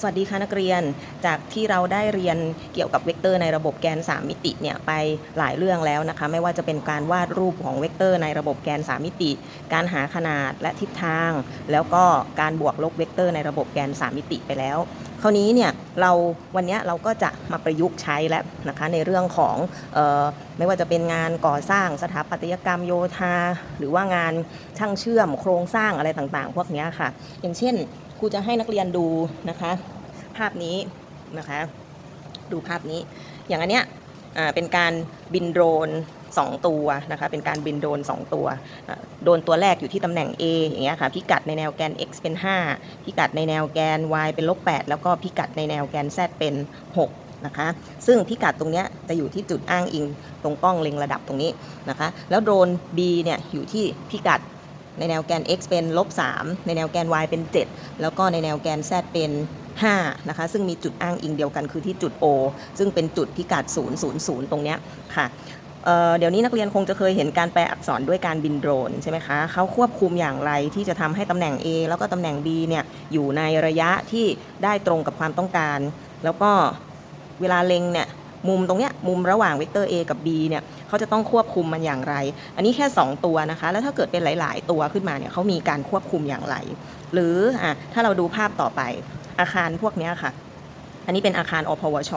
สวัสดีค่ะนักเรียน จากที่เราได้เรียนเกี่ยวกับเวกเตอร์ในระบบแกน 3 มิติเนี่ยไปหลายเรื่องแล้วนะคะ ไม่ว่าจะเป็นการวาดรูปของเวกเตอร์ในระบบแกน 3 มิติ การหาขนาดและทิศทาง แล้วก็การบวกลบเวกเตอร์ในระบบแกน 3 มิติไปแล้ว คราวนี้เนี่ยเราวันนี้เราก็จะมาประยุกต์ใช้แล้วนะคะในเรื่องของออไม่ว่าจะเป็นงานก่อสร้างสถาปัตยกรรมโยธา หรือว่างานช่างเชื่อมโครงสร้างอะไรต่างๆ พวกนี้ค่ะ อย่างเช่นครูจะให้นักเรียนดูนะคะภาพนี้นะคะ ดูภาพนี้ อย่างอันเนี้ยเป็นการบินโดรน 2 ตัวนะคะเป็นการบินโดน 2 ตัว โดนตัวแรกอยู่ที่ตำแหน่ง A อย่างเงี้ยค่ะพิกัดในแนวแกน x เป็น 5 พิกัดในแนวแกน y เป็นลบ8แล้วก็พิกัดในแนวแกน z เป็น 6นะคะซึ่งพิกัดตรงเนี้ยจะอยู่ที่จุดอ้างอิงตรงกล้องเล็งระดับตรงนี้นะคะแล้วโดรน B เนี่ยอยู่ที่พิกัดในแนวแกน x เป็นลบ3ในแนวแกน y เป็น 7 แล้วก็ในแนวแกน z เป็น5นะคะซึ่งมีจุดอ้างอิงเดียวกันคือที่จุด O ซึ่งเป็นจุดพิกัด 000 ตรงเนี้ยค่ะ เเดี๋ยวนี้นักเรียนคงจะเคยเห็นการแปลอักษรด้วยการบินโดรนใช่ไหมคะเขาควบคุมอย่างไรที่จะทำให้ตำแหน่ง A แล้วก็ตำแหน่ง B เนี่ยอยู่ในระยะที่ได้ตรงกับความต้องการ แล้วก็เวลาเล็งเนี่ยมุมตรงเนี้ยมุมระหว่างเวกเตอร์ A กับ B เนี่ยเขาจะต้องควบคุมมันอย่างไร อันนี้แค่ 2 ตัวนะคะ แล้วถ้าเกิดเป็นหลาย ๆ ตัวขึ้นมาเนี่ยเขามีการควบคุมอย่างไร หรืออะถ้าเราดูภาพต่อไปอาคารพวกเนี้ยค่ะ อันนี้เป็นอาคารอพวช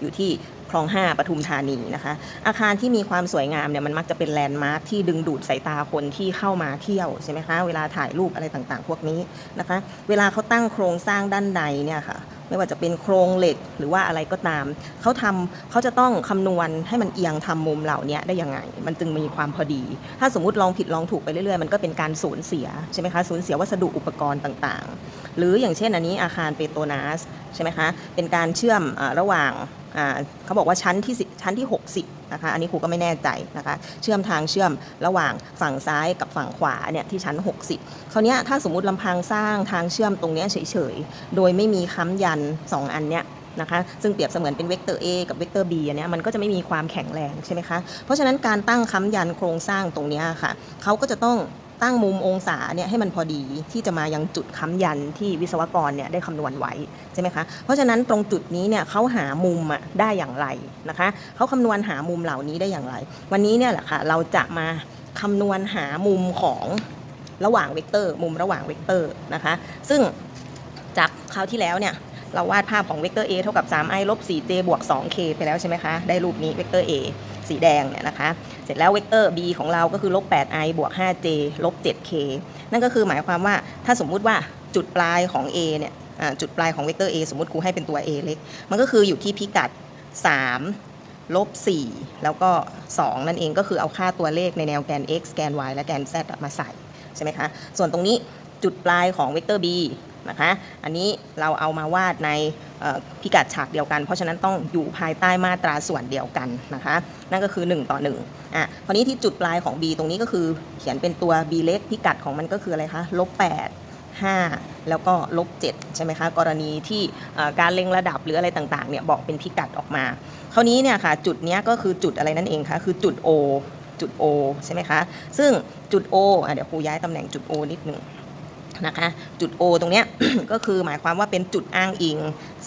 อยู่ที่ คลอง5ปทุมธานีนะคะ อาคารที่มีความสวยงามเนี่ยมันมักจะเป็นแลนด์มาร์คที่ดึงดูดสายตาคนที่เข้ามาเที่ยวใช่ไหมคะเวลาถ่ายรูปอะไรต่างๆ พวกนี้นะคะ เวลาเขาตั้งโครงสร้างด้านในเนี่ยค่ะไม่ว่าจะเป็นโครงเหล็กหรือว่าอะไรก็ตาม เขาทำเขาจะต้องคำนวณให้มันเอียงทำมุมเหล่านี้ได้ยังไง มันจึงมีความพอดี ถ้าสมมติลองผิดลองถูกไปเรื่อยๆ มันก็เป็นการสูญเสียใช่ไหมคะ สูญเสียวัสดุอุปกรณ์ต่างๆ หรืออย่างเช่นอันนี้อาคารเปโตนัส ใช่ไหมคะ เป็นการเชื่อมอระหว่างเขาบอกว่าชั้นที่ชั้นที่ 60นะคะ อันนี้ครูก็ไม่แน่ใจนะคะ เชื่อมทางเชื่อมระหว่างฝั่งซ้ายกับฝั่งขวาเนี่ยที่ชั้น 60คราวเนี้ยถ้าสมมติลำพังสร้างทางเชื่อมตรงเนี้ยเฉยๆ โดยไม่มีค้ำยัน 2 อันเนี้ยนะคะซึ่งเปรียบเสมือนเป็นเวกเตอร์ A กับเวกเตอร์ B อันเนี้ยมันก็จะไม่มีความแข็งแรงใช่ไหมคะ เพราะฉะนั้นการตั้งค้ำยันโครงสร้างตรงเนี้ยค่ะเขาก็จะต้อง ตั้งมุมองศาเนี่ยให้มันพอดีที่จะมายังจุดค้ำยันที่วิศวกรเนี่ยได้คำนวณไว้ใช่ไหมคะเพราะฉะนั้นตรงจุดนี้เนี่ยเขาหามุมอะได้อย่างไรนะคะเขาคำนวณหามุมเหล่านี้ได้อย่างไร วันนี้เนี่ยแหละค่ะเราจะมาคำนวณหามุมของระหว่างเวกเตอร์ มุมระหว่างเวกเตอร์นะคะ ซึ่งจากคราวที่แล้วเนี่ยเราวาดภาพของเวกเตอร์ a เท่ากับ 3i ลบ 4j บวก 2k ไปแล้วใช่ไหมคะ ได้รูปนี้เวกเตอร์ a สีแดงเนี่ยนะคะ เสร็จแล้วเวกเตอร์ b ของเราก็คือลบ 8i บวก 5j ลบ 7k นั่นก็คือหมายความว่าถ้าสมมุติว่าจุดปลายของ a เนี่ยจุดปลายของเวกเตอร์ a สมมติครูให้เป็นตัว a เล็ก มันก็คืออยู่ที่พิกัด 3 ลบ 4 แล้วก็ 2 นั่นเองก็คือเอาค่าตัวเลขในแนวแกน x แกน y และแกน z มาใส่ใช่ไหมคะ ส่วนตรงนี้จุดปลายของเวกเตอร์ b นะคะ อันนี้เราเอามาวาดในพิกัดฉากเดียวกัน เพราะฉะนั้นต้องอยู่ภายใต้มาตราส่วนเดียวกันนะคะ นั่นก็คือ 1 ต่อ1อะคราวนี้ที่จุดปลายของ b ตรงนี้ก็คือเขียนเป็นตัว b เล็กพิกัดของมันก็คืออะไรคะลบ8 5 แล้วก็ลบ7ใช่ไหมคะกรณีที่การเล็งระดับหรืออะไรต่างๆเนี่ยบอกเป็นพิกัดออกมาคราวนี้เนี่ยค่ะจุดเนี้ยก็คือจุดอะไรนั่นเองคะคือจุด O จุด O ใช่ไหมคะ ซึ่งจุด O อะเดี๋ยวครูย้ายตำแหน่งจุด O นิดหนึ่ง นะคะจุด O ตรงเนี้ย ก็คือหมายความว่าเป็นจุดอ้างอิง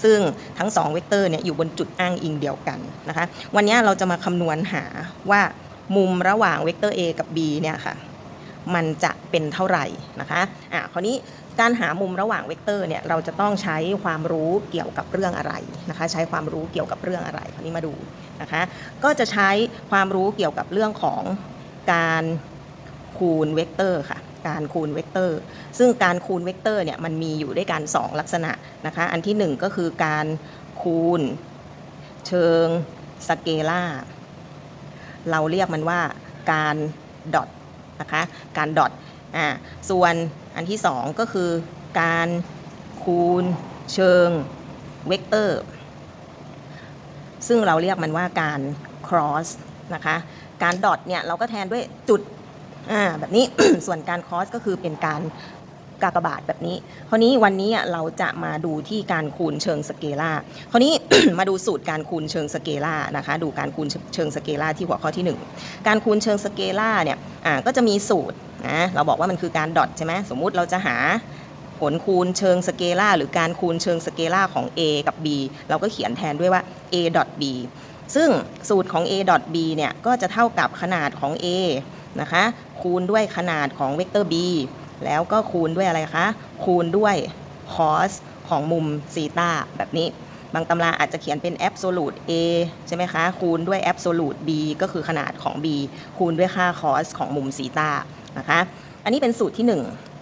ซึ่งทั้ง 2 เวกเตอร์เนี่ยอยู่บนจุดอ้างอิงเดียวกันนะคะวันนี้เราจะมาคำนวณหาว่ามุมระหว่างเวกเตอร์ A กับ B เนี่ยค่ะมันจะเป็นเท่าไหร่นะคะอะคราวนี้การหามุมระหว่างเวกเตอร์เนี่ยเราจะต้องใช้ความรู้เกี่ยวกับเรื่องอะไรนะคะ ใช้ความรู้เกี่ยวกับเรื่องอะไรคราวนี้มาดูนะคะ ก็จะใช้ความรู้เกี่ยวกับเรื่องของการคูณเวกเตอร์ค่ะ การคูณเวกเตอร์ ซึ่งการคูณเวกเตอร์เนี่ยมันมีอยู่ด้วยกัน 2 ลักษณะนะคะ อันที่ 1 ก็คือการคูณเชิงสเกลาเราเรียกมันว่าการดอทนะคะการดอทอ่าส่วนอันที่ 2 ก็คือการคูณเชิงเวกเตอร์ซึ่งเราเรียกมันว่าการ cross นะคะ การดอทเนี่ยเราก็แทนด้วยจุด อ่าแบบนี้ ส่วนการ cross ก็คือเป็นการกากบาทแบบนี้ คราวนี้วันนี้เราจะมาดูที่การคูณเชิงสเกลาคราวนี้ มาดูสูตรการคูณเชิงสเกลานะคะ ดูการคูณเชิงสเกลาที่หัวข้อที่ 1 การคูณเชิงสเกลาเนี่ยอ่าก็จะมีสูตรนะเราบอกว่ามันคือการดอทใช่ไหมสมมุติเราจะหาผลคูณเชิงสเกลาหรือการคูณเชิงสเกลาของ a กับ b เราก็เขียนแทนด้วยว่า a b ซึ่งสูตรของ a b เนี่ยก็จะเท่ากับขนาดของ a นะคะ คูณด้วยขนาดของเวกเตอร์ b แล้วก็คูณด้วยอะไรคะ คูณด้วย cos ของมุมซีตาแบบนี้ บางตำราอาจจะเขียนเป็น absolute a ใช่ไหมคะ คูณด้วย absolute b ก็คือขนาดของ b คูณด้วยค่า cos ของมุมซีตานะคะ อันนี้เป็นสูตรที่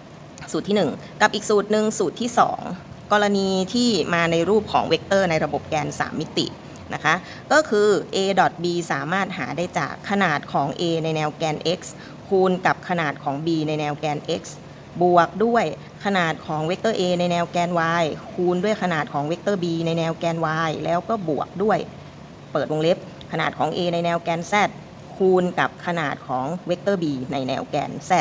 1 สูตรที่ 1 กับอีกสูตรหนึ่งสูตรที่ 2 กรณีที่มาในรูปของเวกเตอร์ในระบบแกน 3 มิติ นะคะ ก็คือ a b สามารถหาได้จากขนาดของ a ในแนวแกน x คูณกับขนาดของ b ในแนวแกน x บวกด้วยขนาดของเวกเตอร์ a ในแนวแกน y คูณด้วยขนาดของเวกเตอร์ b ในแนวแกน y แล้วก็บวกด้วย เปิดวงเล็บ ขนาดของ a ในแนวแกน z คูณกับขนาดของเวกเตอร์ b ในแนวแกน z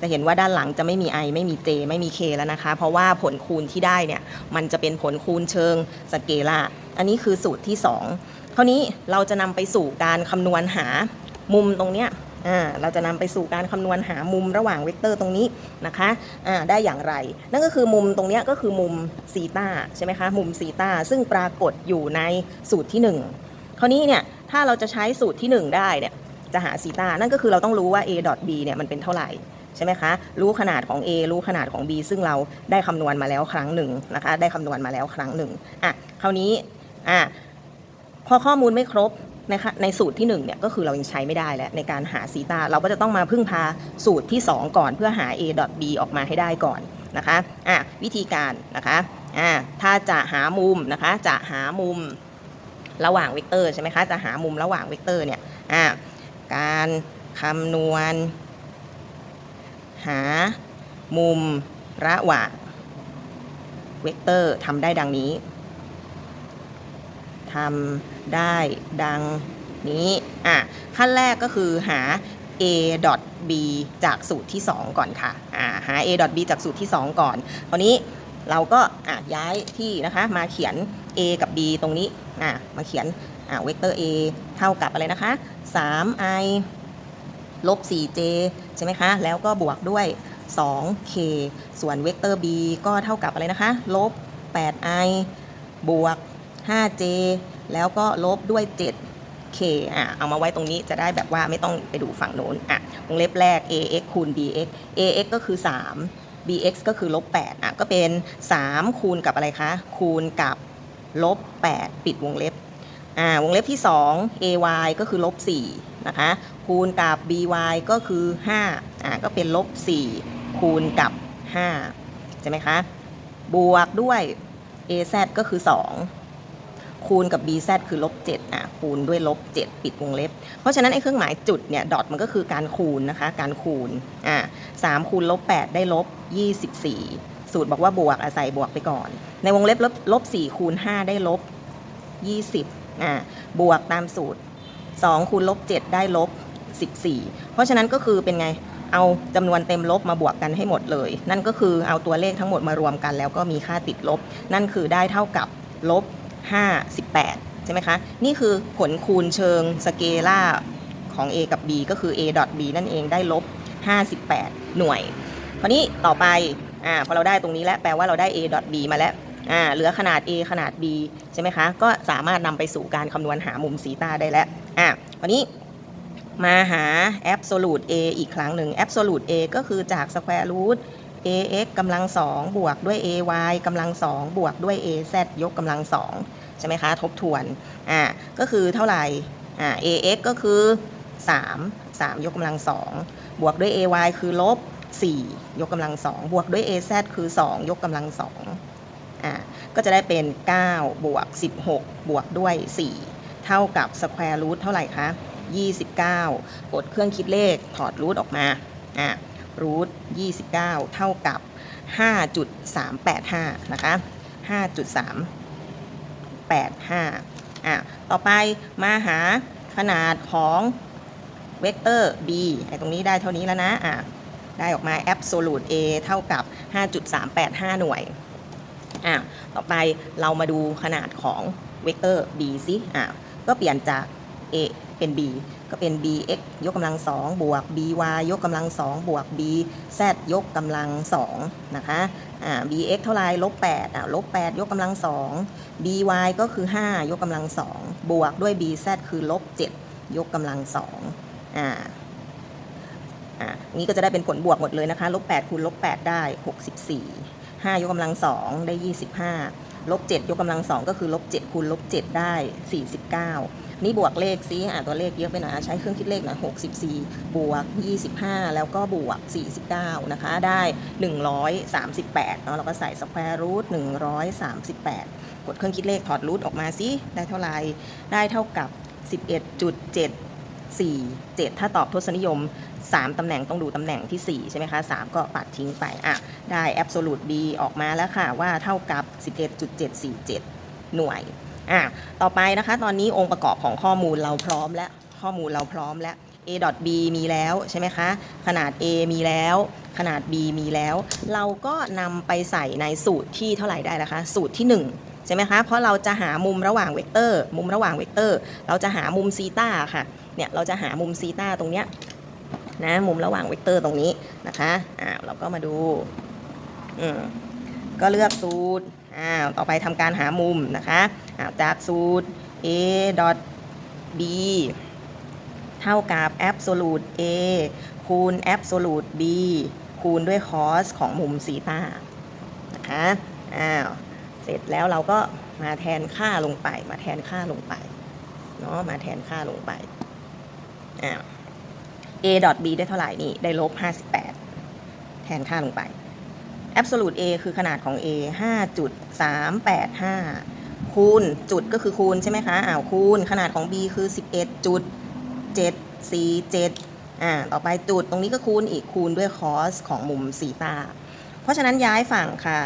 จะเห็นว่าด้านหลังจะไม่มี i ไม่มี j ไม่มี k แล้วนะคะ เพราะว่าผลคูณที่ได้เนี่ย มันจะเป็นผลคูณเชิงสเกลาร์ อันนี้คือสูตรที่ 2 คราวนี้เราจะนำไปสู่การคำนวณหามุมตรงเนี้ยเราจะนำไปสู่การคำนวณหามุมระหว่างเวกเตอร์ตรงนี้นะคะได้อย่างไร นั่นก็คือมุมตรงเนี้ยก็คือมุมซีตาใช่ไหมคะมุมซีตาซึ่งปรากฏอยู่ในสูตรที่ 1 คราวนี้เนี่ยถ้าเราจะใช้สูตรที่ 1 ได้เนี่ยจะหาซีตานั่นก็คือเราต้องรู้ว่า a b เนี่ยมันเป็นเท่าไหร่ใช่ไหมคะ รู้ขนาดของ A รู้ขนาดของ B ซึ่งเราได้คำนวณมาแล้วครั้งหนึ่งนะคะ ได้คำนวณมาแล้วครั้งหนึ่งอะ คราวนี้ อะพอข้อมูลไม่ครบนะคะในสูตรที่1เนี่ยก็คือเรายังใช้ไม่ได้แล้วในการหาซีตาเราก็จะต้องมาพึ่งพาสูตรที่ 2 ก่อนเพื่อหา a b ออกมาให้ได้ก่อนนะคะอะวิธีการนะคะอะถ้าจะหามุมนะคะจะหามุมระหว่างเวกเตอร์ใช่ไหมคะจะหามุมระหว่างเวกเตอร์เนี่ยอะการคำนวณ หามุมระหว่างเวกเตอร์ทำได้ดังนี้ ทำได้ดังนี้อะขั้นแรกก็คือหา a b จากสูตรที่ 2 ก่อนค่ะอ่าหา a b จากสูตรที่ 2 ก่อนคราวนี้เราก็อะย้ายที่นะคะมาเขียน a กับ b ตรงนี้อะมาเขียนอะเวกเตอร์ a เท่ากับอะไรนะคะ 3i ลบ 4j ใช่ไหมคะ แล้วก็บวกด้วย 2k ส่วนเวกเตอร์ b ก็เท่ากับอะไรนะคะ ลบ 8i บวก 5j แล้วก็ลบด้วย 7k อะเอามาไว้ตรงนี้จะได้แบบว่าไม่ต้องไปดูฝั่งโน้นอะวงเล็บแรก ax คูณ bx ax ก็คือ 3 bx ก็คือลบ8อะก็เป็น 3 คูณกับอะไรคะ คูณกับลบ8ปิดวงเล็บอ่าวงเล็บที่ 2 ay ก็คือลบ4นะคะ คูณกับ by ก็คือ5อ่าก็เป็นลบ4คูณกับ5ใช่ไหมคะ บวกด้วย az ก็คือ 2 คูณกับ bz คือลบ7อะคูณด้วยลบ7ปิดวงเล็บ เพราะฉะนั้นไอ้เครื่องหมายจุดเนี่ยดอทมันก็คือการคูณนะคะ การคูณอ่า3คูณลบ8ได้ลบ24 สูตรบอกว่าบวกอาศัยบวกไปก่อน ในวงเล็บลบลบ4คูณ5ได้ลบ20อ่าบวกตามสูตร 2คูณลบ7ได้ลบ14 เพราะฉะนั้นก็คือเป็นไงเอาจำนวนเต็มลบมาบวกกันให้หมดเลย นั่นก็คือเอาตัวเลขทั้งหมดมารวมกัน แล้วก็มีค่าติดลบ นั่นคือได้เท่ากับลบ 58ใช่ไหมคะ นี่คือผลคูณเชิงสเกล่าของ a กับ b ก็คือ a b นั่นเองได้ลบ 58 หน่วยคราวนี้ต่อไปอ่าพอเราได้ตรงนี้แล้วแปลว่าเราได้ a b มาแล้วอ่าเหลือขนาด a ขนาด b ใช่ไหมคะ ก็สามารถนำไปสู่การคำนวณหามุมซีตาได้แล้วอ่าคราวนี้มาหา absolute a อีกครั้งหนึ่ง absolute a ก็คือจาก square root ax กำลังสองบวกด้วย ay กำลังสองบวกด้วย az ยกกำลังสองใช่ไหมคะ ทบทวนอ่าก็คือเท่าไหร่อ่า ax ก็คือ 3 3 ยกกำลังสองบวกด้วย ay คือลบ 4 ยกกำลังสองบวกด้วย az คือ 2 ยกกำลังสองอ่าก็จะได้เป็น 9 บวก 16 บวกด้วย 4 เท่ากับ square root เท่าไหร่คะ 29 กดเครื่องคิดเลขถอดรูทออกมาอะ รูท29 เท่ากับ 5.385 นะคะ 5.385 อะ ต่อไปมาหาขนาดของเวกเตอร์ b ไอตรงนี้ได้เท่านี้แล้วนะ อะ ได้ออกมา absolute a เท่ากับ 5.385 หน่วย อะ ต่อไปเรามาดูขนาดของเวกเตอร์ b สิอะ ก็เปลี่ยนจาก a เป็น b ก็เป็น bx ยกกำลัง2บวก by ยกกำลัง2บวก bz ยกกำลัง2นะคะอ่า bx เท่าไรลบ8อ่าลบ8ยกกำลัง2 by ก็คือ 5 ยกกำลัง2บวกด้วย bz คือลบ7ยกกำลัง2อ่าอะนี้ก็จะได้เป็นผลบวกหมดเลยนะคะลบ8คูณลบ8ได้ 64 5 ยกกำลัง2ได้ 25 ลบ7ยกกำลัง2ก็คือลบ7คูณลบ7ได้ 49 นี่บวกเลขซิอะตัวเลขเยอะไปหน่อยอะใช้เครื่องคิดเลขหน่อย64 บวก 25 แล้วก็บวก 49 นะคะ ได้ 138เนาะเราก็ใส่สแควร์รูท138 กดเครื่องคิดเลขถอดรูทออกมาซิได้เท่าไหร่ได้เท่ากับ 11.7 4 7 ถ้าตอบทศนิยม 3 ตำแหน่งต้องดูตำแหน่งที่ 4 ใช่ไหมคะ 3 ก็ปัดทิ้งไป อะ ได้ absolute b ออกมาแล้วค่ะ ว่าเท่ากับ 11.747 หน่วย อะ ต่อไปนะคะ ตอนนี้องค์ประกอบของข้อมูลเราพร้อมแล้ว ข้อมูลเราพร้อมแล้ว a b มีแล้วใช่ไหมคะ ขนาด a มีแล้ว ขนาด b มีแล้ว เราก็นำไปใส่ในสูตรที่เท่าไหร่ได้นะคะ สูตรที่ 1ใช่ไหมคะ เพราะเราจะหามุมระหว่างเวกเตอร์ มุมระหว่างเวกเตอร์ เราจะหามุมซีตาค่ะ เนี่ย เราจะหามุมซีตาตรงเนี้ย นะมุมระหว่างเวกเตอร์ตรงนี้นะคะอ่าวเราก็มาดูอืมก็เลือกสูตรอ่าวต่อไปทำการหามุมนะคะอ่าจากสูตร a dot b เท่ากับ absolute a คูณ absolute b คูณด้วย cos ของมุมซีตานะคะอ้าวเสร็จแล้วเราก็มาแทนค่าลงไป มาแทนค่าลงไปเนาะมาแทนค่าลงไปอ้าว a b ได้เท่าไหร่นี่ ได้ลบ 58 แทนค่าลงไป absolute a คือขนาดของ a 5.385 คูณจุดก็คือคูณใช่ไหมคะอ้าวคูณขนาดของ b คือ 11.747อ่าต่อไปจุดตรงนี้ก็คูณอีกคูณด้วย cos ของมุมซีตาเพราะฉะนั้นย้ายฝั่งค่ะ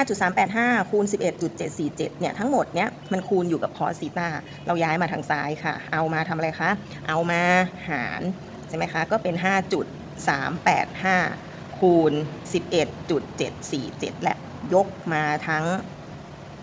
5.385 คูณ 11.747 เนี่ย ทั้งหมดเนี้ยมันคูณอยู่กับ cos ซีตาเราย้ายมาทางซ้ายค่ะ เอามาทำอะไรคะ เอามาหาร ใช่ไหมคะ ก็เป็น 5.385 คูณ 11.747 และยกมาทั้ง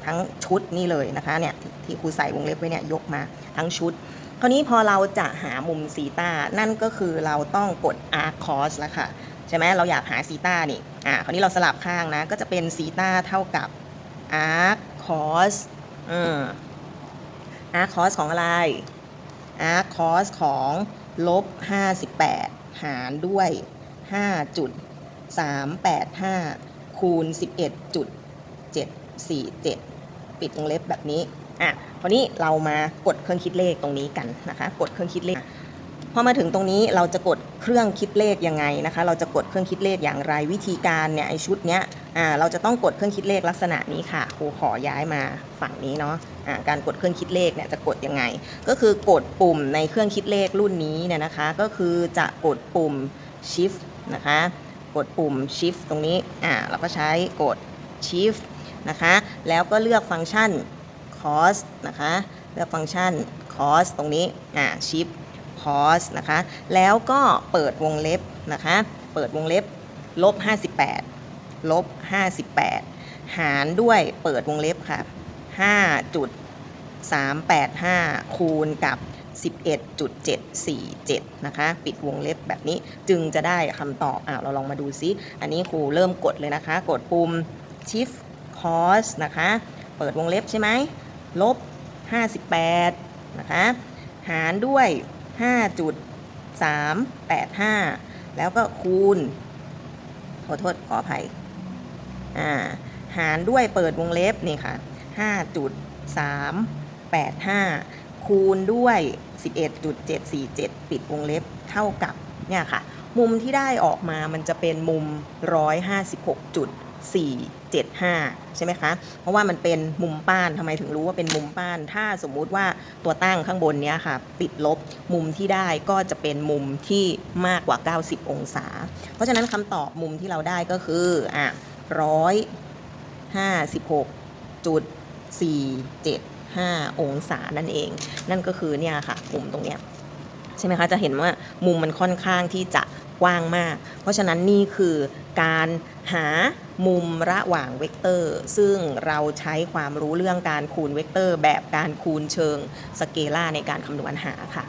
ทั้งชุดนี่เลยนะคะเนี่ยที่ครูใส่วงเล็บไว้เนี่ยยกมาทั้งชุด คราวนี้พอเราจะหามุมซีตานั่นก็คือเราต้องกด arc cos แล้วค่ะใช่ไหมเราอยากหาซีตานี่อ่าคราวนี้เราสลับข้างนะก็จะเป็นซีตาเท่ากับ arc cos อืม arc cos ของอะไร arc cos ของ ลบ 58 หารด้วย 5.385 คูณ 11.747 ปิดวงเล็บแบบนี้ อะคราวนี้เรามากดเครื่องคิดเลขตรงนี้กันนะคะ กดเครื่องคิดเลข พอมาถึงตรงนี้เราจะกดเครื่องคิดเลขยังไงนะคะ เราจะกดเครื่องคิดเลขอย่างไรวิธีการเนี่ยไอชุดเนี้ยอ่าเราจะต้องกดเครื่องคิดเลขลักษณะนี้ค่ะครูขอย้ายมาฝั่งนี้เนาะอ่าการกดเครื่องคิดเลขเนี่ยจะกดยังไง ก็คือกดปุ่มในเครื่องคิดเลขรุ่นนี้เนี่ยนะคะ ก็คือจะกดปุ่ม shift นะคะ กดปุ่ม shift ตรงนี้อ่าเราก็ใช้กด shift นะคะ แล้วก็เลือกฟังก์ชัน cos นะคะ เลือกฟังก์ชัน cos ตรงนี้อ่า shift cos นะคะ แล้วก็เปิดวงเล็บนะคะ เปิดวงเล็บลบ 58ลบ58 หารด้วยเปิดวงเล็บค่ะ 5.385 คูณกับ 11.747 นะคะ ปิดวงเล็บแบบนี้จึงจะได้คำตอบอ่าเราลองมาดูซิ อันนี้ครูเริ่มกดเลยนะคะ กดปุ่ม shift cos นะคะ เปิดวงเล็บใช่ไหมลบ 58 นะคะ หารด้วย 5.385 แล้วก็คูณ ขอโทษขออภัย อ่า หารด้วยเปิดวงเล็บนี่ค่ะ5.385 คูณด้วย 11.747 ปิดวงเล็บเท่ากับ เนี่ยค่ะ มุมที่ได้ออกมามันจะเป็นมุม 4 7 5 ใช่ไหมคะ เพราะว่ามันเป็นมุมป้านทำไมถึงรู้ว่าเป็นมุมป้าน ถ้าสมมุติว่าตัวตั้งข้างบนเนี้ยค่ะ ติดลบมุมที่ได้ก็จะเป็นมุมที่มากกว่า 90 องศา เพราะฉะนั้นคำตอบมุมที่เราได้ก็คืออะร้อยห้าสิบหกจุดสี่เจ็ดห้าองศานั่นเอง นั่นก็คือเนี่ยค่ะมุมตรงเนี้ยใช่ไหมคะ จะเห็นว่ามุมมันค่อนข้างที่จะ กว้างมาก เพราะฉะนั้นนี่คือการหามุมระหว่างเวกเตอร์ ซึ่งเราใช้ความรู้เรื่องการคูณเวกเตอร์ แบบการคูณเชิงสเกลาในการคำนวณหาค่ะ